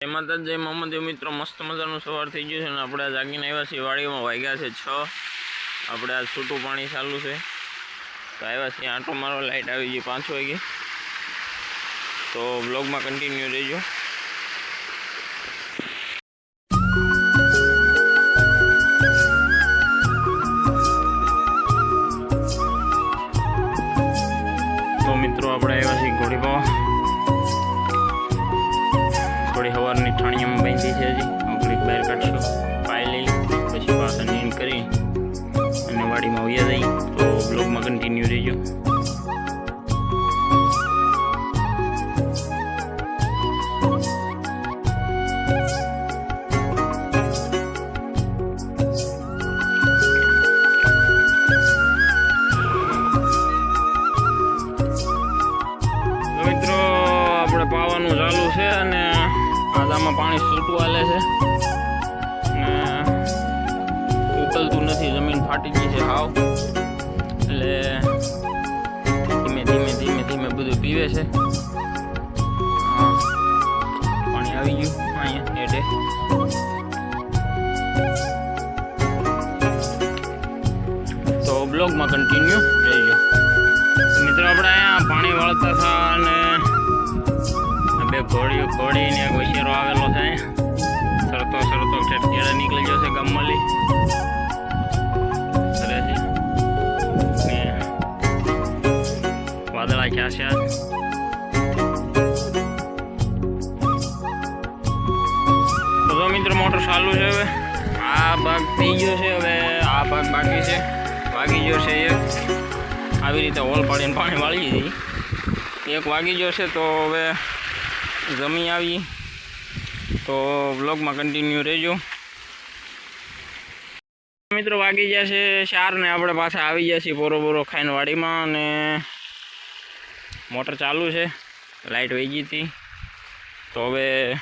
જય માતા જય મોહમ્મદ. મિત્રો મસ્ત મજાનું સવાર થઈ ગયું છે અને આપણે જાગીને આવ્યા છીએ. વાડીમાં વાગ્યા છે છ. આપણે આ છૂટું પાણી ચાલુ છે. તો આવ્યા છીએ. આંટો મારો લાઇટ આવી ગઈ પાંચ વાગે. તો બ્લોગમાં કન્ટિન્યુ રહેજો. તો મિત્રો, આપણે આવ્યા છીએ ઘોડી પાવા થોડી હવારની ઠાણીયામાં બાંધી છે હજી. ઓગળીક બહાર કાઢશું. પાઈ લઈ પછી પાછળ નીંદ કરી અને વાડીમાં વયા જઈ તો બ્લોગમાં કન્ટિન્યુ રહેજો. તો પાણી છૂટું હાલે છે. ને ઉકલતું નથી, જમીન ફાટી ગઈ છે હાવ. એટલે ધીમે ધીમે ધીમે ધીમે બધું પીવે છે. પાણી આવી ગયું અહીંયા હેઠે. તો બ્લોગમાં કન્ટિન્યુ રહેજો મિત્રો, આપણે અહીંયા પાણી વાળતા હતા અને આ બે ઘોડીને વૈશેરો આવેલો છે. સરતો સરતો ઠેઠિયાળે નીકળી ગયો છે ગમલી વાદળા છે છે જો મિત્રો, મોટર ચાલુ છે હવે. આ ભાગ થઈ ગયો છે. હવે આ ભાગ બાકી છે. વાગી ગયો છે એક. આવી રીતે હોલ પાડીને પાણી વાળી દીધી. એક વાગી જશે તો હવે જમી આવી. તો વ્લોગમાં કન્ટિન્યુ રહેજો. મિત્રો વાગી ગયા છે ચાર ને આપણે પાછા આવી ગયા છીએ બોરો બોરો ખાઈને વાડીમાં અને મોટર ચાલુ છે. લાઇટ વહી ગઈ હતી. તો હવે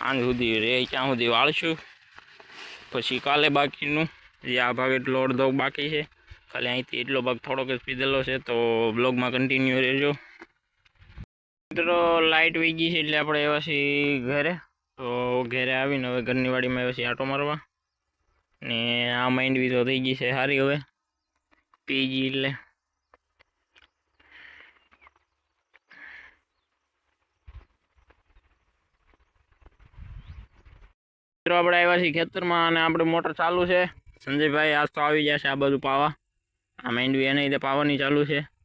આજ સુધી રે ત્યાં સુધી વાળશું? પછી કાલે બાકીનું. જે આ ભાગ એટલો અડધો બાકી છે. ખાલી અહીંથી એટલો ભાગ થોડોક જ પીધેલો છે. તો બ્લોગમાં કન્ટિન્યુ રહેજો. મિત્રો લાઇટ વહી ગઈ છે એટલે આપણે એવા છીએ ઘરે. તો ઘરે આવીને હવે ઘરની વાડીમાં એવા આટો મારવા. ને આ માંડવી તો થઈ ગઈ છે સારી હવે. પી ગઈ એટલે. મિત્રો, આપણે આવ્યા છીએ ખેતરમાં અને આપણે મોટર ચાલુ છે. સંજયભાઈ આજ તો આવી જશે આ બધું પાવા. આ માંડવી એને રીતે પાવાની ચાલુ છે.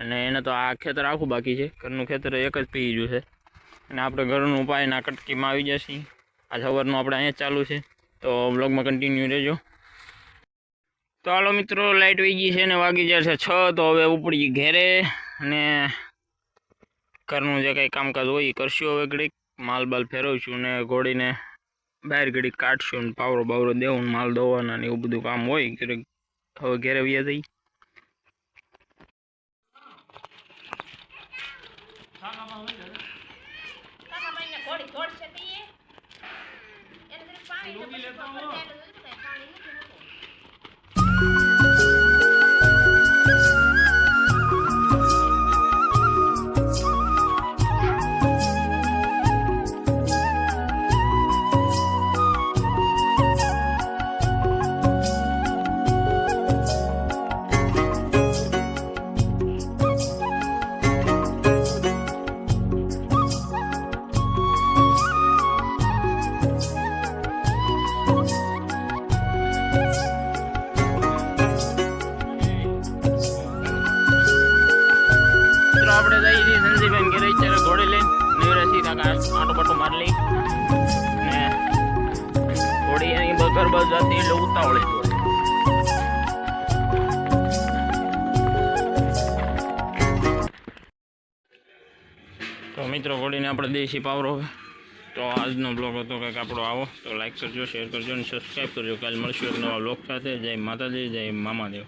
અને એને તો આ ખેતર આખું બાકી છે. ઘરનું ખેતર એક જ પી ગયું છે. અને આપણે ઘરનું ઉપાયને કટકીમાં આવી જશે. આ સવારનું આપણે અહીંયા ચાલુ છે. તો બ્લોગમાં કન્ટિન્યુ રહેજો. તો હાલો મિત્રો લાઇટ વહી ગઈ છે ને વાગી જશે છ તો હવે ઉપડી ઘેરે અને ઘરનું જે કંઈ કામકાજ હોય એ કરશું હવે ઘડીક. માલ બાલ ફેરવશું ને ઘોડીને બહાર ઘડીક કાઢશું ને પાવરો બાવરો દેવું માલ દોવાના ને એવું બધું કામ હોય. ઘરે હવે ઘેરે વ્યા જઈ ઘોડી દોડશે તે? એને પાણી તો તો મિત્રો ઘોડીને આપણે દેશી પાવરો તો આજનો બ્લોગ હતો કંઈક આપણો આવો. તો લાઈક કરજો શેર કરજો અને સબસ્ક્રાઈબ કરજો. કાલે મળશું એક નવા બ્લોગ સાથે. જય માતાજી, જય મામાદેવ.